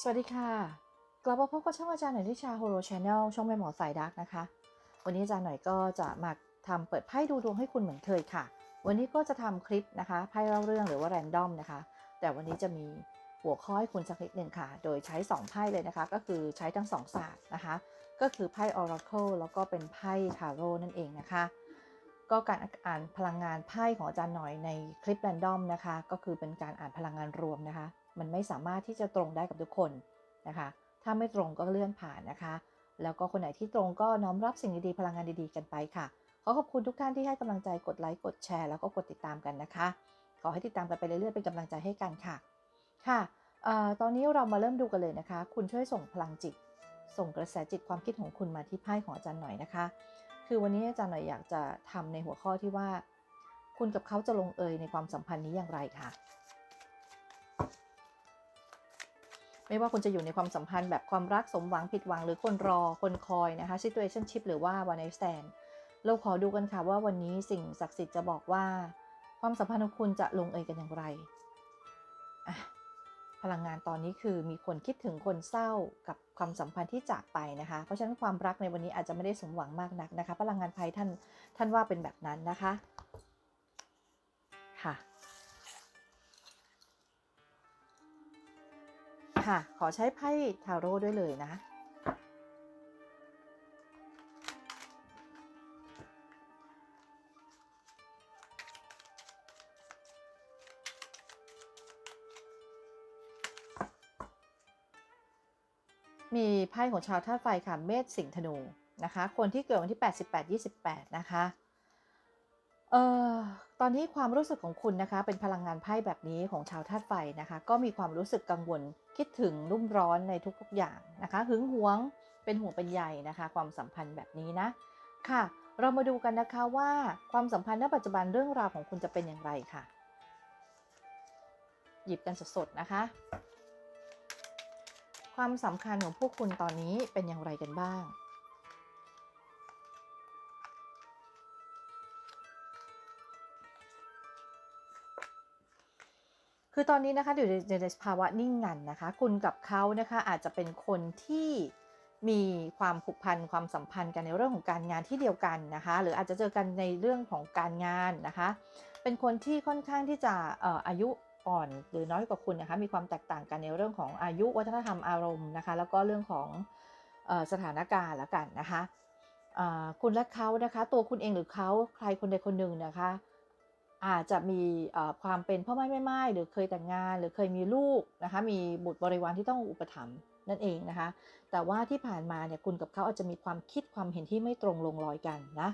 สวัสดีค่ะ กลับมาพบกับช่องอาจารย์หน่อยที่ชาโฮโลชาแนลช่องแม่หมอสายดักนะคะ วันนี้อาจารย์หน่อยก็จะมาทำเปิดไพ่ดูดวงให้คุณเหมือนเคยค่ะ วันนี้ก็จะทำคลิปนะคะไพ่เล่าเรื่องหรือว่าแรนดอมนะคะ แต่วันนี้จะมีหัวข้อให้คุณสักนิดหนึ่งค่ะ โดยใช้ 2 ไพ่เลยนะคะ ก็คือใช้ทั้ง 2 ศาสตร์นะคะ ก็คือไพ่ Oracle แล้วก็เป็นไพ่ Tarot นั่นเองนะคะ ก็การอ่านพลังงานไพ่ของอาจารย์หน่อยในคลิปแรนดอมนะคะ ก็คือเป็นการอ่านพลังงานรวมนะคะ มันไม่สามารถที่จะตรงได้กับทุกคนนะคะ ถ้าไม่ตรงก็เลื่อนผ่านนะคะ แล้วก็คนไหนที่ตรงก็น้อมรับสิ่งดีๆพลังงานดีๆกันไปค่ะ ขอขอบคุณทุกท่านที่ให้กำลังใจกดไลค์กดแชร์แล้วก็กดติดตามกันนะคะ ขอให้ติดตามกันไปเรื่อยๆเป็นกำลังใจให้กันค่ะ ค่ะออตอนนี้เรามาเริ่มดูกันเลยนะคะ คุณช่วยส่งพลังจิต ส่งกระแสจิตความคิดของคุณมาที่ไพ่ของอาจารย์หน่อยนะคะ คือวันนี้อาจารย์หน่อยอยากจะทำในหัวข้อที่ว่า คุณกับเขาจะลงเอยในความสัมพันธ์นี้อย่างไรค่ะ ไม่ว่าคุณจะอยู่ในความสัมพันธ์แบบความรักสมหวังผิดหวังหรือคนรอคนคอยนะคะ situationship หรือว่า one night stand เราขอดูกันค่ะว่าวันนี้สิ่งศักดิ์สิทธิ์จะบอกว่า ความสัมพันธ์ของคุณจะลงเอยกันอย่างไรอะพลังงานตอนนี้คือมีคนคิดถึงคนเศร้ากับความสัมพันธ์ที่จากไปนะคะ เพราะฉะนั้นความรักในวันนี้อาจจะไม่ได้สมหวังมากนักนะคะ พลังงานไพ่ท่านท่านว่าเป็นแบบนั้นนะคะ ค่ะ ค่ะ ขอใช้ไพ่ทาโร่ด้วยเลยนะ มีไพ่ของชาวธาตุไฟค่ะ เมษสิงห์ธนูนะคะ คนที่เกิดวันที่ 88 28 นะคะ เอ่อตอนนี้ความรู้สึกของคุณนะคะ เป็นพลังงานไพ่แบบนี้ของชาวธาตุไฟนะคะ ก็มีความรู้สึกกังวลคิดถึงรุ่มร้อนในทุกๆอย่างนะคะหึงหวงเป็นห่วงเป็นใยนะคะ ความสัมพันธ์แบบนี้นะค่ะ เรามาดูกันนะคะว่าความสัมพันธ์ณปัจจุบันเรื่องราวของคุณจะเป็นอย่างไรค่ะ หยิบกันสดๆนะคะ ความสำคัญของพวกคุณตอนนี้เป็นอย่างไรกันบ้าง คือตอนนี้นะคะอยู่ในภาวะนิ่งงันนะคะ คุณกับเขานะคะอาจจะเป็นคนที่มีความผูกพันความสัมพันธ์กันในเรื่องของการงานที่เดียวกันนะคะ หรืออาจจะเจอกันในเรื่องของการงานนะคะ เป็นคนที่ค่อนข้างที่จะอออายุอ่อนหรือน้อยกว่าคุณนะคะ มีความแตกต่างกันในเรื่องของอายุวัฒนธรรมอารมณ์นะคะ แล้วก็เรื่องของออสถานการณ์ละกันนะคะคุณและเขานะคะ ตัวคุณเองหรือเขาใครคนใดคนหนึ่งนะคะ อาจจะมีความเป็นพ่อแม่แม่ไม้หรือเคยแต่งงาน หรือเคยมีลูกนะคะมีบุตรบริวารที่ต้องอุปถัมภ์นั่นเองนะคะ แต่ว่าที่ผ่านมาเนี่ยคุณกับเขาอาจจะมีความคิดความเห็นที่ไม่ตรงลงรอยกันนะ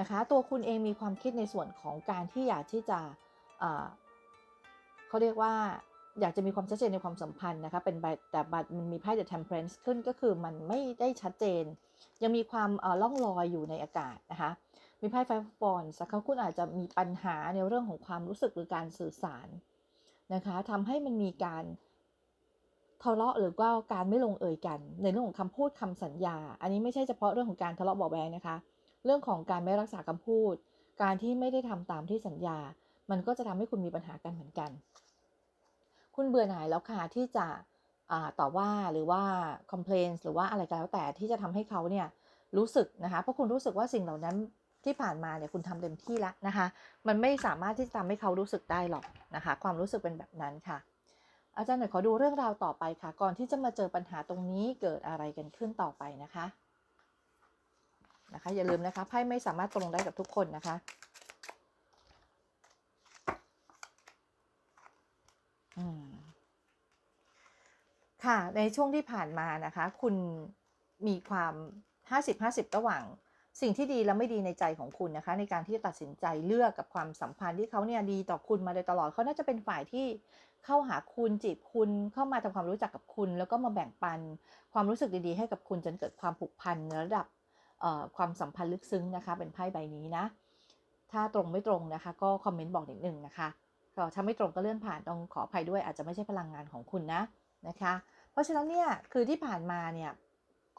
นะคะตัวคุณเองมีความคิดในส่วนของการที่อยากที่จะเอ่อเขาเรียกว่าอยากจะมีความชัดเจนในความสัมพันธ์นะคะเป็นแต่บัตรมันมีไพ่ The Temperance ขึ้นก็คือมันไม่ได้ชัดเจน ยังมีความล่องลอยอยู่ในอากาศนะคะ มีไพ่ไฟฟอนส์นะคะคุณอาจจะมีปัญหาในเรื่องของความรู้สึกหรือการสื่อสารนะคะทำให้มันมีการทะเลาะหรือว่าการไม่ลงเอยกัน ในเรื่องของคำพูดคำสัญญา อันนี้ไม่ใช่เฉพาะเรื่องของการทะเลาะเบาแวงนะคะ เรื่องของการไม่รักษาคำพูด การที่ไม่ได้ทำตามที่สัญญา มันก็จะทำให้คุณมีปัญหากันเหมือนกัน คุณเบื่อหน่ายแล้วค่ะที่จะต่อว่าหรือว่า complain หรือว่าอะไรก็แล้วแต่ที่จะทำให้เขาเนี่ยรู้สึกนะคะเพราะคุณรู้สึกว่าสิ่งเหล่านั้น ที่ผ่านมาเนี่ยคุณทำเต็มที่แล้วนะคะ มันไม่สามารถที่จะทำให้เขารู้สึกได้หรอกนะคะ ความรู้สึกเป็นแบบนั้นค่ะ อาจารย์หน่อยขอดูเรื่องราวต่อไปค่ะ ก่อนที่จะมาเจอปัญหาตรงนี้เกิดอะไรกันขึ้นต่อไปนะคะนะคะอย่าลืมนะคะไพ่ไม่สามารถตรงได้กับทุกคนนะคะอืมค่ะในช่วงที่ผ่านมานะคะ คุณมีความ 50-50 ระหว่าง สิ่งที่ดีและไม่ดีในใจของคุณนะคะ ในการที่จะตัดสินใจเลือกกับความสัมพันธ์ที่เขาเนี่ยดีต่อคุณมาโดยตลอดเขาน่าจะเป็นฝ่ายที่เข้าหาคุณจีบคุณเข้ามาทำความรู้จักกับคุณ แล้วก็มาแบ่งปันความรู้สึกดีๆ ให้กับคุณจนเกิดความผูกพันในระดับความสัมพันธ์ลึกซึ้งนะคะ เป็นไพ่ใบนี้นะ ถ้าตรงไม่ตรงนะคะ ก็คอมเมนต์บอกนิดนึงนะคะก็ถ้าไม่ตรงก็เลื่อนผ่านต้องขออภัยด้วยอาจจะไม่ใช่พลังงานของคุณนะนะคะ เพราะฉะนั้นเนี่ยคือที่ผ่านมาเนี่ย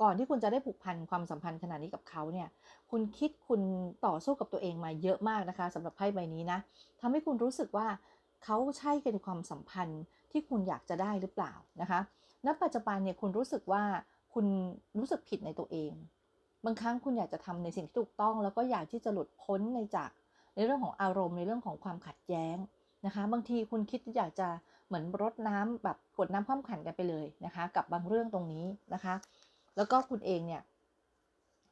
ก่อนที่คุณจะได้ผูกพันความสัมพันธ์ขนาดนี้กับเขาเนี่ยคุณคิดคุณต่อสู้กับตัวเองมาเยอะมากนะคะสำหรับไพ่ใบนี้นะทำให้คุณรู้สึกว่าเขาใช่กันในความสัมพันธ์ที่คุณอยากจะได้หรือเปล่านะคะณปัจจุบันเนี่ยคุณรู้สึกว่าคุณรู้สึกผิดในตัวเอง บางครั้งคุณอยากจะทำในสิ่งที่ถูกต้อง แล้วก็อยากที่จะหลุดพ้นในจากในเรื่องของอารมณ์ในเรื่องของความขัดแย้งนะคะ บางทีคุณคิดอยากจะเหมือนรดน้ำแบบกดน้ำคว่ำขันกันไปเลยนะคะ กับบางเรื่องตรงนี้นะคะ แล้วก็คุณเองเนี่ย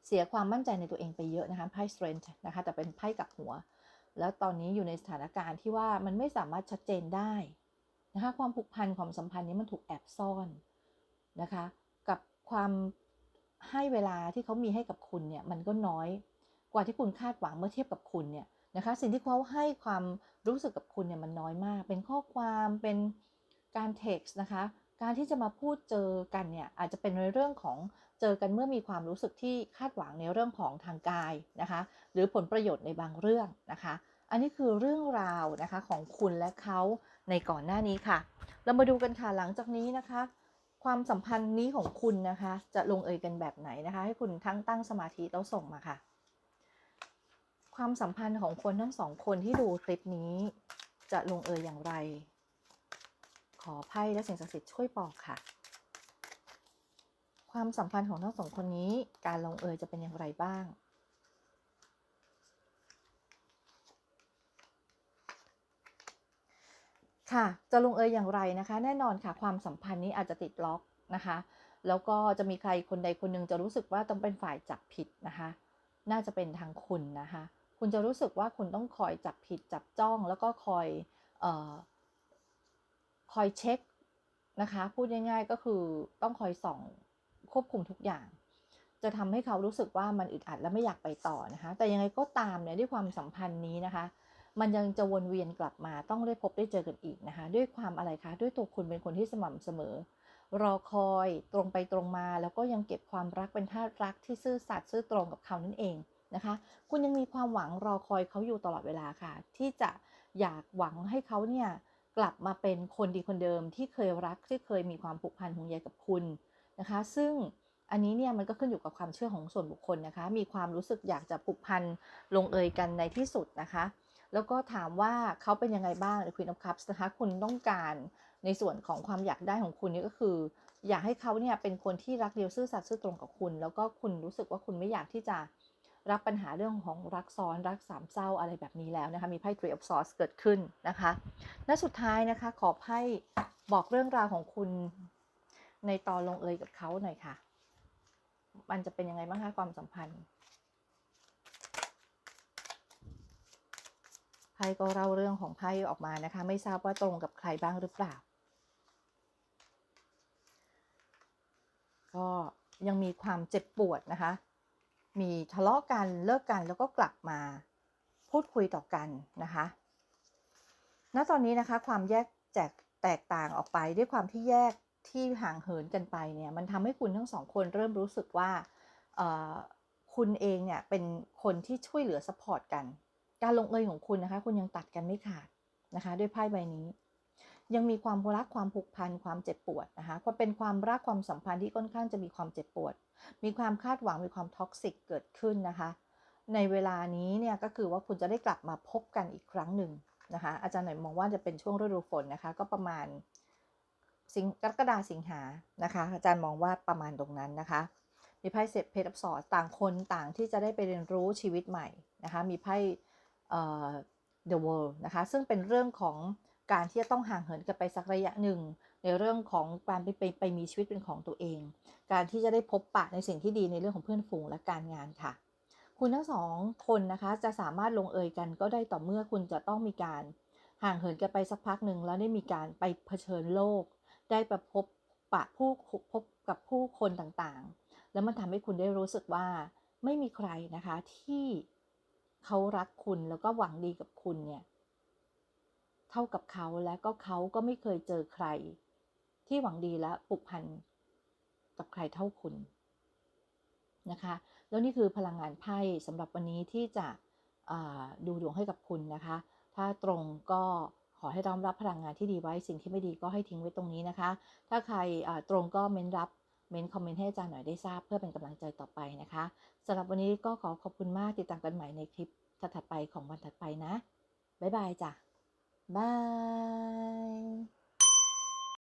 เสียความมั่นใจในตัวเองไปเยอะนะคะไพ่ strength นะคะแต่เป็นไพ่กับหัว แล้วตอนนี้อยู่ในสถานการณ์ที่ว่ามันไม่สามารถชัดเจนได้นะคะความผูกพันความสัมพันธ์นี้มันถูกแอบซ่อนนะคะกับความให้เวลาที่เขามีให้กับคุณเนี่ยมันก็น้อยกว่าที่คุณคาดหวังเมื่อเทียบกับคุณเนี่ยนะคะสิ่งที่เขาให้ความรู้สึกกับคุณเนี่ยมันน้อยมาก เป็นข้อความเป็นการเท็กซ์นะคะ การที่จะมาพูดเจอกันเนี่ยอาจจะเป็นในเรื่องของเจอกันเมื่อมีความรู้สึกที่คาดหวังในเรื่องของทางกายนะคะ หรือผลประโยชน์ในบางเรื่องนะคะ อันนี้คือเรื่องราวนะคะของคุณและเขาในก่อนหน้านี้ค่ะ เรามาดูกันค่ะหลังจากนี้นะคะ ความสัมพันธ์นี้ของคุณนะคะ จะลงเอยกันแบบไหนนะคะ ให้คุณทั้งตั้งสมาธิแล้วส่งมาค่ะ ความสัมพันธ์ของคนทั้งสองคนที่ดูคลิปนี้ จะลงเอยอย่างไร อไพ่และสิ่งศักดิ์สิทธิ์ช่วยบอกค่ะ ความสัมพันธ์ของทั้งสองคนนี้การลงเอยจะเป็นอย่างไรบ้าง ค่ะจะลงเอยอย่างไรนะคะ แน่นอนค่ะ ความสัมพันธ์นี้อาจจะติดล็อกนะคะ แล้วก็จะมีใครคนใดคนหนึ่งจะรู้สึกว่าต้องเป็นฝ่ายจับผิดนะคะ น่าจะเป็นทางคุณนะคะ คุณจะรู้สึกว่าคุณต้องคอยจับผิดจับจ้องแล้วก็คอยเออ คอยเช็คนะคะ พูดง่าย ๆ ก็คือต้องคอยส่องควบคุมทุกอย่าง จะทำให้เขารู้สึกว่ามันอึดอัดและไม่อยากไปต่อนะคะ แต่ยังไงก็ตามเนี่ยด้วยความสัมพันธ์นี้นะคะ มันยังจะวนเวียนกลับมาต้องได้พบได้เจอกันอีกนะคะ ด้วยความอะไรคะ ด้วยตัวคุณเป็นคนที่สม่ำเสมอ รอคอยตรงไปตรงมา แล้วก็ยังเก็บความรักเป็นท่ารักที่ซื่อสัตย์ซื่อตรงกับเขานั่นเองนะคะ คุณยังมีความหวังรอคอยเขาอยู่ตลอดเวลาค่ะ ที่จะอยากหวังให้เขาเนี่ย กลับมาเป็นคนดีคนเดิมที่เคยรักที่เคยมีความผูกพันห่วงใยกับคุณนะคะ ซึ่งอันนี้เนี่ยมันก็ขึ้นอยู่กับความเชื่อของส่วนบุคคลนะคะ มีความรู้สึกอยากจะผูกพันลงเอยกันในที่สุดนะคะ แล้วก็ถามว่าเขาเป็นยังไงบ้าง The Queen of Cups นะคะ คุณต้องการในส่วนของความอยากได้ของคุณนี่ก็คือ อยากให้เขาเนี่ยเป็นคนที่รักเดียวซื่อสัตย์ซื่อตรงกับคุณ แล้วก็คุณรู้สึกว่าคุณไม่อยากที่จะ รับปัญหาเรื่องของรักซ้อนรักสามเศร้าอะไรแบบนี้แล้วนะคะมีไพ่ Three of Swords เกิดขึ้นนะคะและสุดท้ายนะคะขอไพ่บอกเรื่องราวของคุณในตอนลงเอยกับเขาหน่อยค่ะ มันจะเป็นยังไงบ้างคะความสัมพันธ์ไพ่ก็เล่าเรื่องของไพ่ออกมานะคะ ไม่ทราบว่าตรงกับใครบ้างหรือเปล่า ก็ยังมีความเจ็บปวดนะคะ มีทะเลาะกันเลิกกันแล้วก็กลับมาพูดคุยต่อกันนะคะ ณ ตอนนี้นะคะความแยกแจกแตกต่างออกไปด้วยความที่แยกที่ห่างเหินกันไปเนี่ยมันทำให้คุณทั้งสองคนเริ่มรู้สึกว่าคุณเองเนี่ยเป็นคนที่ช่วยเหลือสปอร์ตกัน การลงเอยของคุณนะคะ คุณยังตัดกันไม่ขาดนะคะ ด้วยไพ่ใบนี้ ยังมีความรักความผูกพันความเจ็บปวดนะคะความเป็นความรักความสัมพันธ์ที่ค่อนข้างจะมีความเจ็บปวด มีความคาดหวังมีความท็อกซิกเกิดขึ้นนะคะ ในเวลานี้เนี่ยก็คือว่าคุณจะได้กลับมาพบกันอีกครั้งหนึ่งนะคะ อาจารย์หน่อยมองว่าจะเป็นช่วงฤดูฝนนะคะ ก็ประมาณสิงกรกฎาสิงหานะคะ อาจารย์มองว่าประมาณตรงนั้นนะคะ มีไพ่เซตเพจอับสอดต่างคนต่างที่จะได้ไปเรียนรู้ชีวิตใหม่นะคะ มีไพ่เอ่อ the world นะคะ ซึ่งเป็นเรื่องของ การที่จะต้องห่างเหินกันไปสักระยะหนึ่ง ในเรื่องของการไปไปไปมีชีวิตเป็นของตัวเอง การที่จะได้พบปะในสิ่งที่ดีในเรื่องของเพื่อนฝูงและการงานค่ะ คุณทั้งสองคนนะคะจะสามารถลงเอยกันก็ได้ต่อเมื่อคุณจะต้องมีการห่างเหินกันไปสักพักหนึ่งแล้วได้มีการไปเผชิญโลก ได้ประพบปะผู้พบกับผู้คนต่างๆ แล้วมันทำให้คุณได้รู้สึกว่าไม่มีใครนะคะที่เขารักคุณแล้วก็หวังดีกับคุณเนี่ย เท่ากับเขาและก็เขาก็ไม่เคยเจอใคร ที่หวังดีและผูกพันกับใครเท่าคุณนะคะ แล้วนี่คือพลังงานไพ่สำหรับวันนี้ที่จะดูดวงให้กับคุณนะคะ ถ้าตรงก็ขอให้รอรับพลังงานที่ดีไว้สิ่งที่ไม่ดีก็ให้ทิ้งไว้ตรงนี้นะคะ ถ้าใครตรงก็เม้นรับเม้นคอมเมนต์ให้อาจารย์หน่อยได้ทราบเพื่อเป็นกำลังใจต่อไปนะคะสำหรับวันนี้ก็ขอขอบคุณมากติดตามกันใหม่ในคลิปถัดไปของวันถัดไปนะ บ๊ายบายจ้ะ บาย